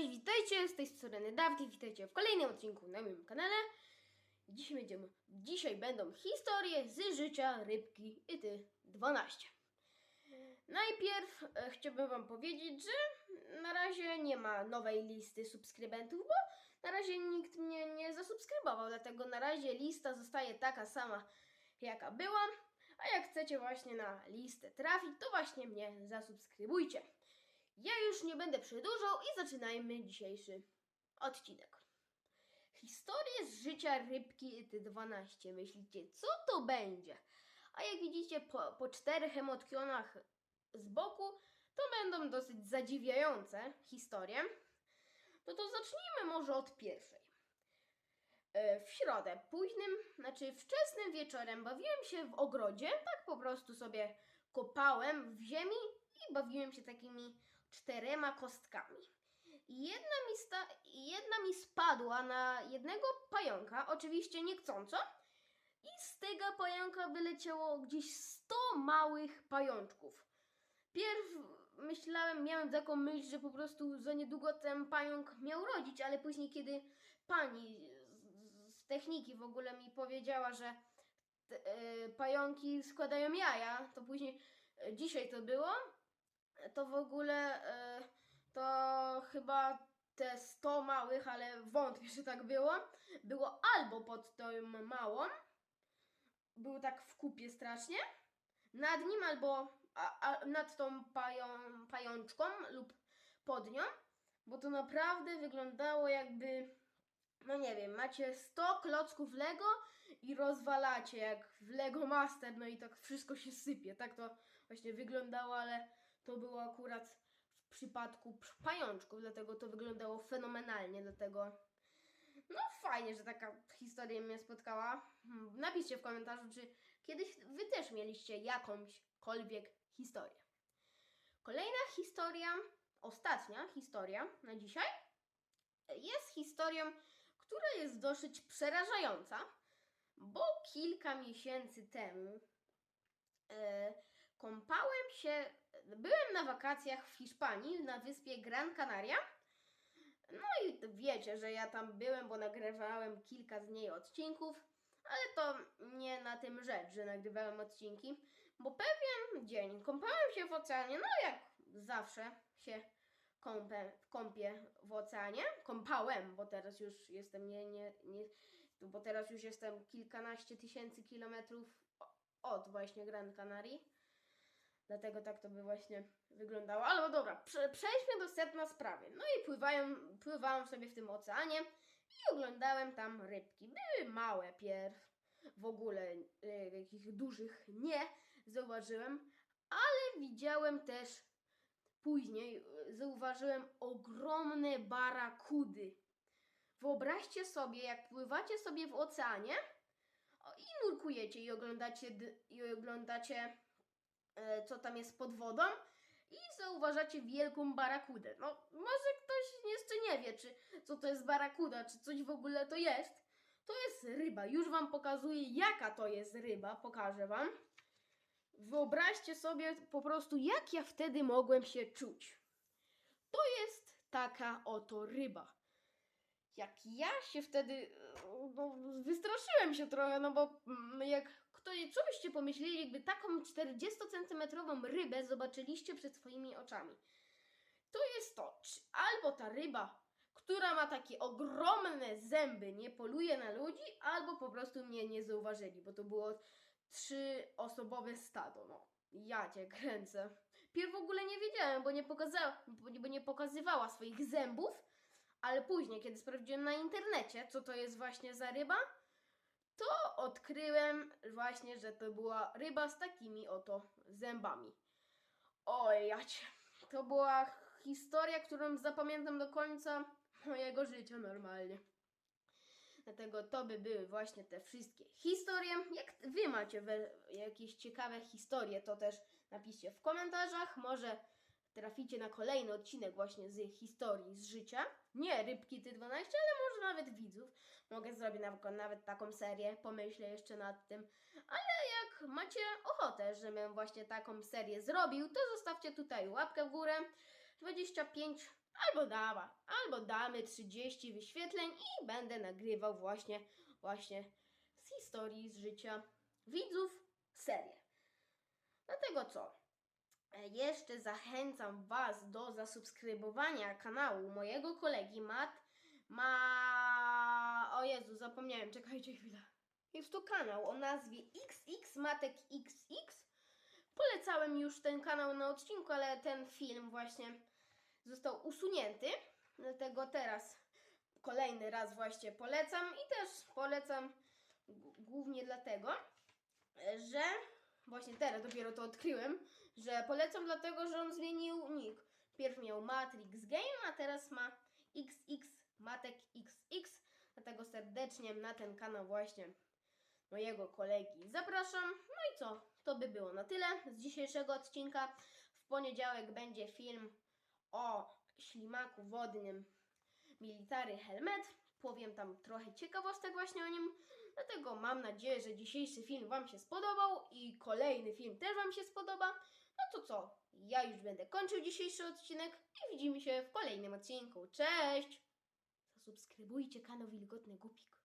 Cześć, witajcie, z tej strony Dawid, witajcie w kolejnym odcinku na moim kanale. Dzisiaj będziemy, dzisiaj będą historie z życia rybki ty 12. Najpierw e, chciałbym wam powiedzieć, że na razie nie ma nowej listy subskrybentów, bo na razie nikt mnie nie zasubskrybował, dlatego na razie lista zostaje taka sama jaka była. A jak chcecie właśnie na listę trafić, to właśnie mnie zasubskrybujcie. Ja już nie będę przedłużał i zaczynajmy dzisiejszy odcinek. Historię z życia rybki Ty12. Myślicie, co to będzie? A jak widzicie po, po czterech emotkionach z boku, to będą dosyć zadziwiające historie. No to zacznijmy może od pierwszej. E, W środę, późnym, znaczy wczesnym wieczorem bawiłem się w ogrodzie, tak po prostu sobie kopałem w ziemi i bawiłem się takimi czterema kostkami. Jedna mi, sta- jedna mi spadła na jednego pająka, oczywiście niechcąco, i z tego pająka wyleciało gdzieś 100 małych pajączków. Pierw myślałem, miałem taką myśl, że po prostu za niedługo ten pająk miał rodzić, ale później, kiedy pani z, z techniki w ogóle mi powiedziała, że te, e, pająki składają jaja, to później, e, dzisiaj to było, to w ogóle e, to chyba te 100 małych, ale wątpię, że tak było, było albo pod tą małą, był tak w kupie strasznie, nad nim albo a, a, nad tą pają, pajączką lub pod nią, bo to naprawdę wyglądało jakby, no nie wiem, macie 100 klocków Lego i rozwalacie jak w Lego Master, no i tak wszystko się sypie, tak to właśnie wyglądało, ale to było akurat w przypadku pajączków, dlatego to wyglądało fenomenalnie, dlatego no fajnie, że taka historia mnie spotkała. Hmm, Napiszcie w komentarzu, czy kiedyś wy też mieliście jakąśkolwiek historię. Kolejna historia, ostatnia historia na dzisiaj jest historią, która jest dosyć przerażająca, bo kilka miesięcy temu e, kąpałem się, byłem na wakacjach w Hiszpanii, na wyspie Gran Canaria. No i wiecie, że ja tam byłem, bo nagrywałem kilka z niej odcinków, ale to nie na tym rzecz, że nagrywałem odcinki, bo pewien dzień kąpałem się w oceanie, no jak zawsze się kąpę, kąpię w oceanie. Kąpałem, bo teraz już jestem nie, nie, nie, bo teraz już jestem kilkanaście tysięcy kilometrów od właśnie Gran Canarii. Dlatego tak to by właśnie wyglądało. Ale dobra, prze, przejdźmy do sedna sprawy. No i pływałem, pływałem sobie w tym oceanie i oglądałem tam rybki. Były małe pierw, w ogóle y, takich dużych nie zauważyłem, ale widziałem też później, y, zauważyłem ogromne barakudy. Wyobraźcie sobie, jak pływacie sobie w oceanie i nurkujecie i oglądacie, i oglądacie e, co tam jest pod wodą i zauważacie wielką barakudę. No, może ktoś jeszcze nie wie, czy co to jest barakuda, czy coś w ogóle to jest. To jest ryba. Już wam pokazuję, jaka to jest ryba. Pokażę wam. Wyobraźcie sobie po prostu, jak ja wtedy mogłem się czuć. To jest taka oto ryba. Jak ja się wtedy e, no, wystraszyłem się trochę, no bo mm, jak kto, co byście pomyśleli, jakby taką 40-centymetrową rybę zobaczyliście przed swoimi oczami. To jest to, albo ta ryba, która ma takie ogromne zęby, nie poluje na ludzi, albo po prostu mnie nie zauważyli, bo to było trzyosobowe stado, no. Ja cię kręcę. Pierw w ogóle nie wiedziałem, bo nie, pokazała, bo nie pokazywała swoich zębów, ale później, kiedy sprawdziłem na internecie, co to jest właśnie za ryba, to odkryłem właśnie, że to była ryba z takimi oto zębami. Oj, jacie. To była historia, którą zapamiętam do końca mojego życia normalnie. Dlatego to by były właśnie te wszystkie historie. Jak wy macie jakieś ciekawe historie, to też napiszcie w komentarzach. Może traficie na kolejny odcinek właśnie z historii z życia. Nie rybki ty 12, ale może nawet widzów. Mogę zrobić na przykład nawet taką serię, pomyślę jeszcze nad tym. Ale jak macie ochotę, żebym właśnie taką serię zrobił, to zostawcie tutaj łapkę w górę. 25 albo dała, albo damy 30 wyświetleń i będę nagrywał właśnie, właśnie z historii, z życia widzów serię. Dlatego co? Jeszcze zachęcam Was do zasubskrybowania kanału mojego kolegi Mat. Ma. O Jezu, zapomniałem, czekajcie chwilę. Jest to kanał o nazwie XX Matek XX. Polecałem już ten kanał na odcinku, ale ten film właśnie został usunięty. Dlatego teraz kolejny raz właśnie polecam i też polecam głównie dlatego, że właśnie teraz dopiero to odkryłem, że polecam dlatego, że on zmienił nick. Pierw miał Matrix Game, a teraz ma XX Matek XX. Dlatego serdecznie na ten kanał właśnie mojego kolegi zapraszam. No i co? To by było na tyle z dzisiejszego odcinka. W poniedziałek będzie film o ślimaku wodnym Military Helmet. Powiem tam trochę ciekawostek właśnie o nim. Dlatego mam nadzieję, że dzisiejszy film Wam się spodobał i kolejny film też Wam się spodoba. No to co? Ja już będę kończył dzisiejszy odcinek i widzimy się w kolejnym odcinku. Cześć! Zasubskrybujcie kanał Wilgotny Gupik.